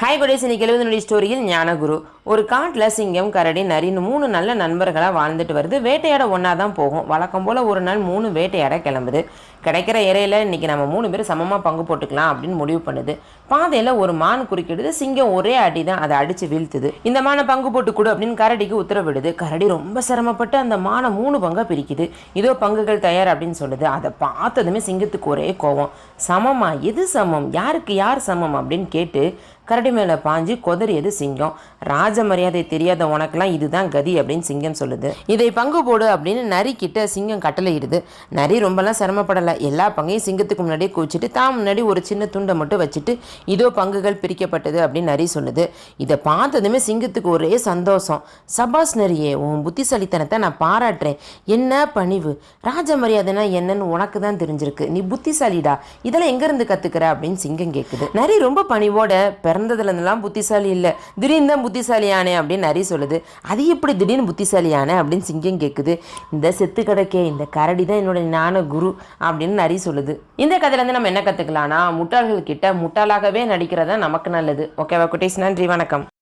Hi குடேஸ் இன்னைக்கு எழுபது ஸ்டோரியில் ஞானகுரு. ஒரு காட்டில் சிங்கம் கரடி நரின்னு மூணு நல்ல நண்பர்களாக வாழ்ந்துட்டு வருது. வேட்டையாட ஒன்றா தான் போகும். வழக்கம் போல் ஒரு நாள் மூணு வேட்டையாட கிளம்புது. கிடைக்கிற இறையில் இன்றைக்கி நம்ம மூணு பேரும் சமமாக பங்கு போட்டுக்கலாம் அப்படின்னு முடிவு பண்ணுது. பாதையில் ஒரு மான் குறுக்கிடுது. சிங்கம் ஒரே அடி தான் அதை அடித்து வீழ்த்துது. இந்த மானை பங்கு போட்டு கொடு அப்படின்னு கரடிக்கு உத்தரவிடுது. கரடி ரொம்ப சிரமப்பட்டு அந்த மானை மூணு பங்காக பிரிக்குது. இதோ பங்குகள் தயார் அப்படின்னு சொல்லுது. அதை பார்த்ததுமே சிங்கத்துக்கு ஒரே கோவம். சமமாக எது சமம்? யாருக்கு யார் சமம் அப்படின்னு கேட்டு கரடி மேலே பாஞ்சு கொதறியது சிங்கம்? ராஜ மரியாதை தெரியாத உனக்கெல்லாம் இதுதான் கதி அப்படின்னு சிங்கம் சொல்லுது. இதை பங்கு போடு அப்படின்னு நரி கிட்ட சிங்கம் கட்டளையிடுது. நரி ரொம்பலாம் சிரமப்படலை. எல்லா பங்கையும் சிங்கத்துக்கு முன்னாடியே குவிச்சிட்டு தான் முன்னாடி ஒரு சின்ன துண்டை மட்டும் வச்சுட்டு இதோ பங்குகள் பிரிக்கப்பட்டது அப்படின்னு நரி சொல்லுது. இதை பார்த்ததுமே சிங்கத்துக்கு ஒரே சந்தோஷம். சபாஸ் நரியே உன் புத்திசாலித்தனத்தை நான் பாராட்டுறேன். என்ன பணிவு? ராஜ மரியாதைனா என்னன்னு உனக்கு தான் தெரிஞ்சிருக்கு. நீ புத்திசாலிடா. இதெல்லாம் எங்கேருந்து கற்றுக்கிற அப்படின்னு சிங்கம் கேட்குது நரி ரொம்ப பணிவோட பிறந்ததுலேருந்துலாம் புத்திசாலி இல்லை. திடீர்னு தான் புத்திசாலியானே அப்படின்னு நரி சொல்லுது. அது எப்படி திடீர்னு புத்திசாலியானே அப்படின்னு சிங்கம் கேட்குது இந்த செத்து கிடக்கே இந்த கரடி தான் என்னோட ஞான குரு அப்படின்னு நரி சொல்லுது. இந்த கதையிலேருந்து நம்ம என்ன கற்றுக்கலாம்னா முட்டாள்கள் கிட்ட முட்டாளாகவே நடிக்கிறதா நமக்கு நல்லது. ஓகேவா குட்டீஸ் நன்றி வணக்கம்.